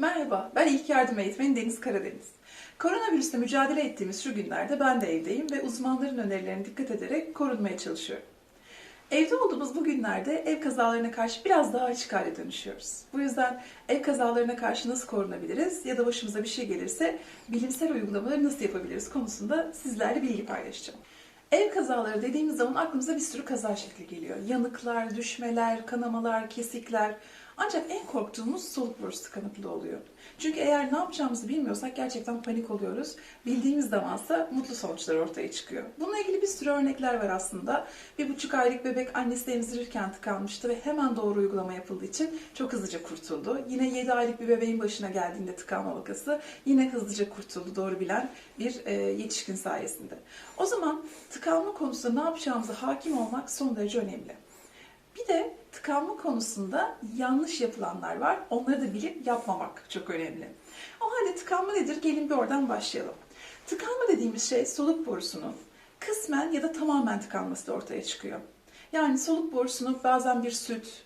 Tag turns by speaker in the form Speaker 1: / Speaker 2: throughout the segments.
Speaker 1: Merhaba, ben ilk yardım eğitmeni Deniz Karadeniz. Koronavirüsle mücadele ettiğimiz şu günlerde ben de evdeyim ve uzmanların önerilerine dikkat ederek korunmaya çalışıyorum. Evde olduğumuz bu günlerde ev kazalarına karşı biraz daha açık hale dönüşüyoruz. Bu yüzden ev kazalarına karşı nasıl korunabiliriz ya da başımıza bir şey gelirse bilimsel uygulamaları nasıl yapabiliriz konusunda sizlerle bilgi paylaşacağım. Ev kazaları dediğimiz zaman aklımıza bir sürü kaza şekli geliyor. Yanıklar, düşmeler, kanamalar, kesikler. Ancak en korktuğumuz soluk borusu tıkanıklığı oluyor. Çünkü eğer ne yapacağımızı bilmiyorsak gerçekten panik oluyoruz. Bildiğimiz zamansa mutlu sonuçlar ortaya çıkıyor. Bununla ilgili bir sürü örnekler var aslında. Bir buçuk aylık bebek annesi emzirirken tıkanmıştı ve hemen doğru uygulama yapıldığı için çok hızlıca kurtuldu. Yine 7 aylık bir bebeğin başına geldiğinde tıkanma vakası yine hızlıca kurtuldu doğru bilen bir e, yetişkin sayesinde. O zaman tıkanma konusunda ne yapacağımıza hakim olmak son derece önemli. Bir de tıkanma konusunda yanlış yapılanlar var. Onları da bilip yapmamak çok önemli. O halde tıkanma nedir? Gelin bir oradan başlayalım. Tıkanma dediğimiz şey soluk borusunun kısmen ya da tamamen tıkanması da ortaya çıkıyor. Yani soluk borusunu bazen bir süt,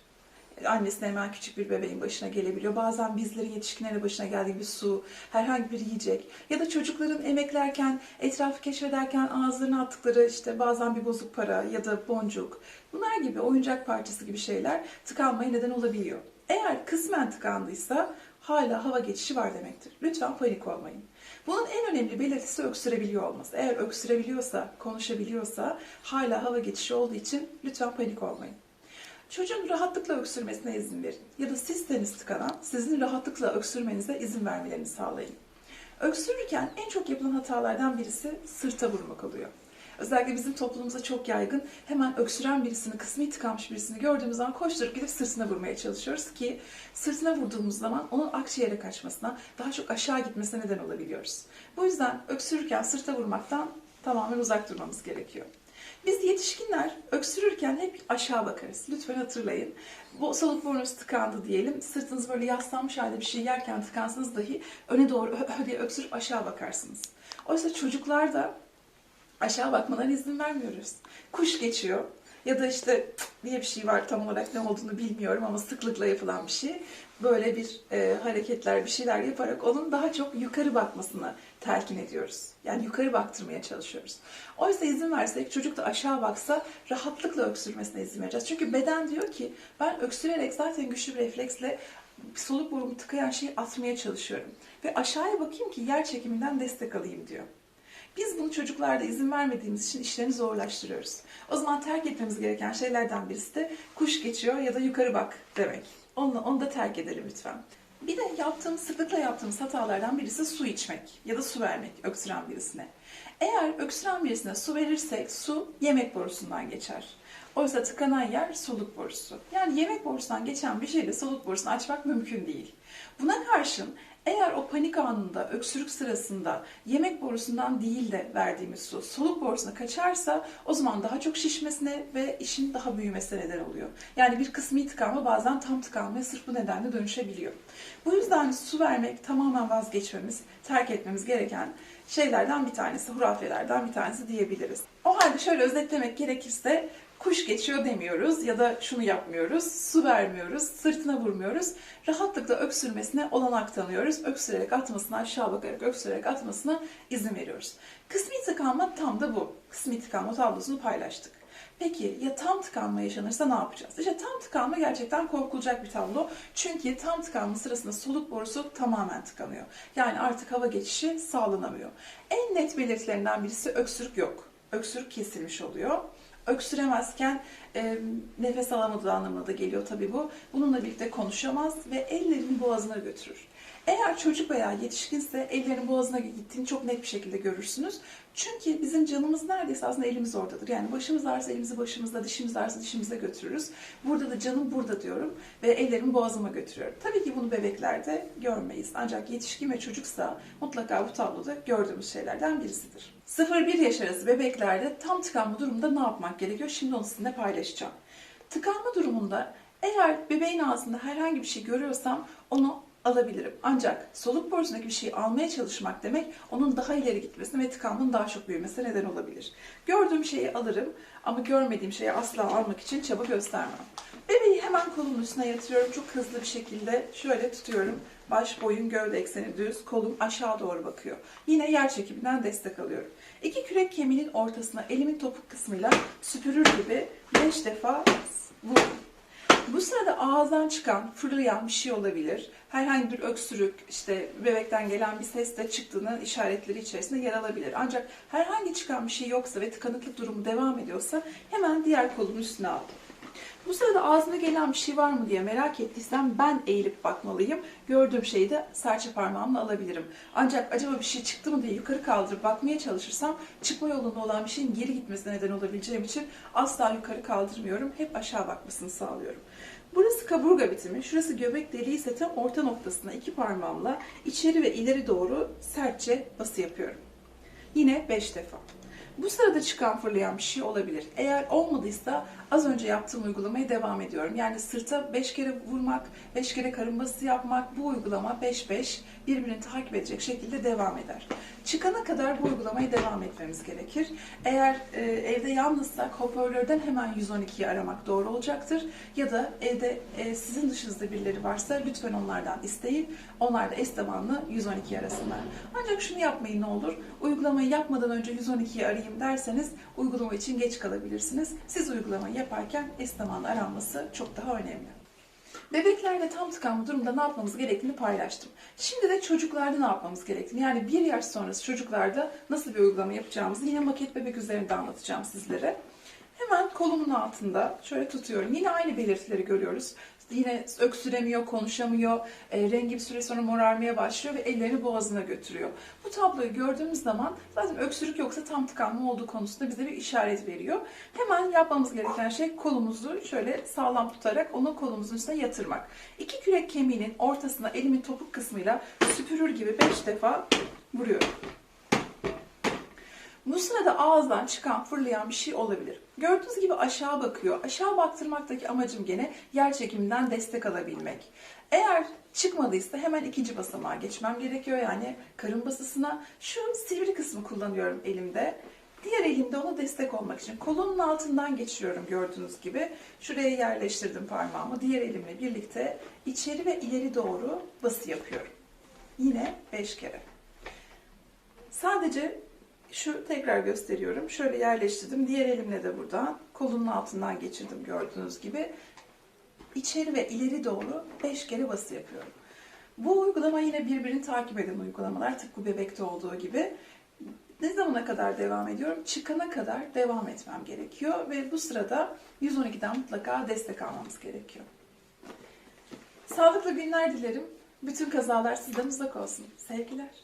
Speaker 1: annesine hemen küçük bir bebeğin başına gelebiliyor. Bazen bizlerin yetişkinlerin başına geldiği bir su, herhangi bir yiyecek ya da çocukların emeklerken, etrafı keşfederken ağızlarına attıkları işte bazen bir bozuk para ya da boncuk. Bunlar gibi oyuncak parçası gibi şeyler tıkanmaya neden olabiliyor. Eğer kısmen tıkandıysa hala hava geçişi var demektir. Lütfen panik olmayın. Bunun en önemli belirtisi öksürebiliyor olması. Eğer öksürebiliyorsa, konuşabiliyorsa hala hava geçişi olduğu için lütfen panik olmayın. Çocuğun rahatlıkla öksürmesine izin verin. Ya da sizseniz tıkanan, sizin rahatlıkla öksürmenize izin vermelerini sağlayın. Öksürürken en çok yapılan hatalardan birisi sırta vurmak oluyor. Özellikle bizim toplumumuzda çok yaygın. Hemen öksüren birisini, kısmi tıkanmış birisini gördüğümüz zaman koşturup gidip sırtına vurmaya çalışıyoruz ki sırtına vurduğumuz zaman onun akciğere kaçmasına, daha çok aşağı gitmesine neden olabiliyoruz. Bu yüzden öksürürken sırta vurmaktan tamamen uzak durmamız gerekiyor. Biz yetişkinler öksürürken hep aşağı bakarız. Lütfen hatırlayın. Bu soluk burnunuz tıkandı diyelim. Sırtınız böyle yaslanmış halde bir şey yerken tıkansınız dahi öne doğru diye öksürüp aşağı bakarsınız. Oysa çocuklar da aşağı bakmalarına izin vermiyoruz. Kuş geçiyor ya da işte diye bir şey var tam olarak ne olduğunu bilmiyorum ama sıklıkla yapılan bir şey. Böyle bir e, hareketler, bir şeyler yaparak onun daha çok yukarı bakmasını telkin ediyoruz. Yani yukarı baktırmaya çalışıyoruz. Oysa izin versek çocuk da aşağı baksa rahatlıkla öksürmesine izin vereceğiz. Çünkü beden diyor ki ben öksürerek zaten güçlü bir refleksle soluk borumu tıkayan şeyi atmaya çalışıyorum. Ve aşağıya bakayım ki yer çekiminden destek alayım diyor. Biz bunu çocuklarda izin vermediğimiz için işlerini zorlaştırıyoruz. O zaman terk etmemiz gereken şeylerden birisi de kuş geçiyor ya da yukarı bak demek. Onu, onu da terk edelim lütfen. Bir de yaptığımız, sıklıkla yaptığımız hatalardan birisi su içmek ya da su vermek öksüren birisine. Eğer öksüren birisine su verirsek su yemek borusundan geçer. Oysa tıkanan yer soluk borusu. Yani yemek borusundan geçen bir şeyle soluk borusunu açmak mümkün değil. Buna karşın eğer o panik anında, öksürük sırasında yemek borusundan değil de verdiğimiz su soluk borusuna kaçarsa o zaman daha çok şişmesine ve işin daha büyümesine neden oluyor. Yani bir kısmi tıkanma bazen tam tıkanmaya sırf bu nedenle dönüşebiliyor. Bu yüzden su vermek tamamen vazgeçmemiz, terk etmemiz gereken şeylerden bir tanesi, hurafelerden bir tanesi diyebiliriz. O halde şöyle özetlemek gerekirse kuş geçiyor demiyoruz ya da şunu yapmıyoruz, su vermiyoruz, sırtına vurmuyoruz. Rahatlıkla öksürmesine olanak tanıyoruz. Öksürerek atmasına, aşağı bakarak öksürerek atmasına izin veriyoruz. Kısmi tıkanma tam da bu. Kısmi tıkanma tablosunu paylaştık. Peki ya tam tıkanma yaşanırsa ne yapacağız? İşte tam tıkanma gerçekten korkulacak bir tablo. Çünkü tam tıkanma sırasında soluk borusu tamamen tıkanıyor. Yani artık hava geçişi sağlanamıyor. En net belirtilerinden birisi öksürük yok. Öksürük kesilmiş oluyor öksüremezken e, nefes alamadığı anlamına da geliyor tabii bu. Bununla birlikte konuşamaz ve ellerini boğazına götürür. Eğer çocuk veya yetişkinse ellerinin boğazına gittiğini çok net bir şekilde görürsünüz. Çünkü bizim canımız neredeyse aslında elimiz oradadır. Yani başımız ağrısa elimizi başımızda, dişimiz ağrısa dişimize götürürüz. Burada da canım burada diyorum ve ellerimi boğazıma götürüyorum. Tabii ki bunu bebeklerde görmeyiz. Ancak yetişkin ve çocuksa mutlaka bu tabloda gördüğümüz şeylerden birisidir. 0-1 yaş arası bebeklerde tam tıkanma durumunda ne yapmak gerekiyor? Şimdi onu sizinle paylaşacağım. Tıkanma durumunda eğer bebeğin ağzında herhangi bir şey görüyorsam onu alabilirim. Ancak soluk borusundaki bir şeyi almaya çalışmak demek onun daha ileri gitmesine ve tıkanmanın daha çok büyümesine neden olabilir. Gördüğüm şeyi alırım ama görmediğim şeyi asla almak için çaba göstermem. Bebeği hemen kolumun üstüne yatırıyorum. Çok hızlı bir şekilde şöyle tutuyorum. Baş, boyun, gövde ekseni düz, kolum aşağı doğru bakıyor. Yine yer çekiminden destek alıyorum. İki kürek kemiğinin ortasına elimin topuk kısmıyla süpürür gibi 5 defa vurdum. Bu sırada ağızdan çıkan, fırlayan bir şey olabilir. Herhangi bir öksürük, işte bebekten gelen bir ses de çıktığının işaretleri içerisinde yer alabilir. Ancak herhangi çıkan bir şey yoksa ve tıkanıklık durumu devam ediyorsa hemen diğer kolumun üstüne aldım. Bu sırada ağzına gelen bir şey var mı diye merak ettiysem ben eğilip bakmalıyım. Gördüğüm şeyi de serçe parmağımla alabilirim. Ancak acaba bir şey çıktı mı diye yukarı kaldırıp bakmaya çalışırsam çıkma yolunda olan bir şeyin geri gitmesine neden olabileceğim için asla yukarı kaldırmıyorum. Hep aşağı bakmasını sağlıyorum. Burası kaburga bitimi, şurası göbek deliği ise tam orta noktasına iki parmağımla içeri ve ileri doğru sertçe bası yapıyorum. Yine 5 defa. Bu sırada çıkan fırlayan bir şey olabilir. Eğer olmadıysa az önce yaptığım uygulamaya devam ediyorum. Yani sırta 5 kere vurmak, 5 kere karın bası yapmak bu uygulama 5-5 birbirini takip edecek şekilde devam eder. Çıkana kadar bu uygulamaya devam etmemiz gerekir. Eğer e, evde yalnızsak hoparlörden hemen 112'yi aramak doğru olacaktır. Ya da evde e, sizin dışınızda birileri varsa lütfen onlardan isteyin. Onlar da es zamanlı 112 arasınlar. Ancak şunu yapmayın ne olur. Uygulamayı yapmadan önce 112'yi arayayım derseniz uygulama için geç kalabilirsiniz. Siz uygulamayı yaparken es zamanlı aranması çok daha önemli. Bebeklerde tam tıkanma durumda ne yapmamız gerektiğini paylaştım. Şimdi de çocuklarda ne yapmamız gerektiğini yani bir yaş sonrası çocuklarda nasıl bir uygulama yapacağımızı yine maket bebek üzerinde anlatacağım sizlere. Hemen kolumun altında şöyle tutuyorum. Yine aynı belirtileri görüyoruz. Yine öksüremiyor, konuşamıyor, e, rengi bir süre sonra morarmaya başlıyor ve ellerini boğazına götürüyor. Bu tabloyu gördüğümüz zaman zaten öksürük yoksa tam tıkanma olduğu konusunda bize bir işaret veriyor. Hemen yapmamız gereken şey kolumuzu şöyle sağlam tutarak onu kolumuzun üstüne yatırmak. İki kürek kemiğinin ortasına elimin topuk kısmıyla süpürür gibi 5 defa vuruyorum. Bu sırada ağızdan çıkan, fırlayan bir şey olabilir. Gördüğünüz gibi aşağı bakıyor. Aşağı baktırmaktaki amacım gene yer çekiminden destek alabilmek. Eğer çıkmadıysa hemen ikinci basamağa geçmem gerekiyor. Yani karın basısına şu sivri kısmı kullanıyorum elimde. Diğer elimde ona destek olmak için kolumun altından geçiriyorum gördüğünüz gibi. Şuraya yerleştirdim parmağımı. Diğer elimle birlikte içeri ve ileri doğru bası yapıyorum. Yine 5 kere. Sadece şu tekrar gösteriyorum. Şöyle yerleştirdim. Diğer elimle de buradan kolunun altından geçirdim gördüğünüz gibi. İçeri ve ileri doğru 5 kere bası yapıyorum. Bu uygulama yine birbirini takip eden uygulamalar tıpkı bebekte olduğu gibi. Ne zamana kadar devam ediyorum? Çıkana kadar devam etmem gerekiyor ve bu sırada 112'den mutlaka destek almamız gerekiyor. Sağlıklı günler dilerim. Bütün kazalar sizden uzak olsun. Sevgiler.